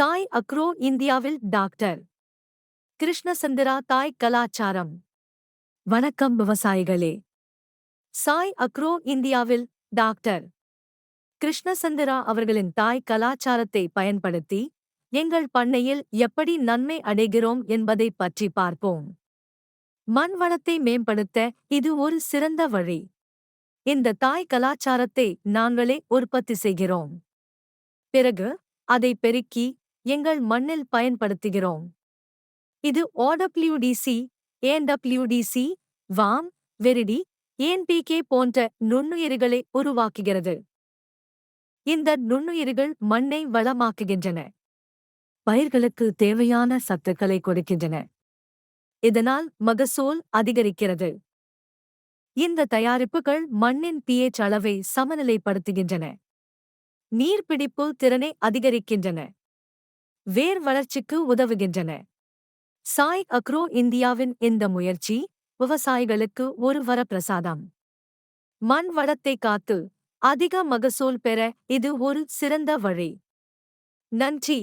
Sai agro இந்தியாவில் doctor. Krishnachandra தாய் கலாச்சாரம். வணக்கம் விவசாயிகளே. சாய் அக்ரோ இந்தியாவில் டாக்டர். கிருஷ்ணசந்திரா அவர்களின் தாய் கலாச்சாரத்தை பயன்படுத்தி எங்கள் பண்ணையில் எப்படி நன்மை அடைகிறோம் என்பதைப் பற்றி பார்ப்போம். மண் வளத்தை மேம்படுத்த இது ஒரு சிறந்த வழி. இந்த தாய் கலாச்சாரத்தை நாங்களே உற்பத்தி செய்கிறோம். பிறகு அதை பெருக்கி எங்கள் மண்ணில் பயன்படுத்துகிறோம். இது ஓடபிள்யூடிசி ஏன்டபிள்யூடிசி வாம் வெரிடி ஏன்பிகே போன்ற நுண்ணுயிர்களை உருவாக்குகிறது. இந்த நுண்ணுயிர்கள் மண்ணை வளமாக்குகின்றன. பயிர்களுக்கு தேவையான சத்துக்களை கொடுக்கின்றன. இதனால் மகசூல் அதிகரிக்கிறது. இந்த தயாரிப்புகள் மண்ணின் பிஎச் அளவை சமநிலைப்படுத்துகின்றன. நீர்பிடிப்பு திறனை அதிகரிக்கின்றன. வேர் வளர்ச்சிக்கு உதவுகின்றன. சாய் அக்ரோ இந்தியாவின் இந்த முயற்சி விவசாயிகளுக்கு ஒரு வரப்பிரசாதம். மண் வளத்தை காத்து அதிக மகசூல் பெற இது ஒரு சிறந்த வழி. நன்றி.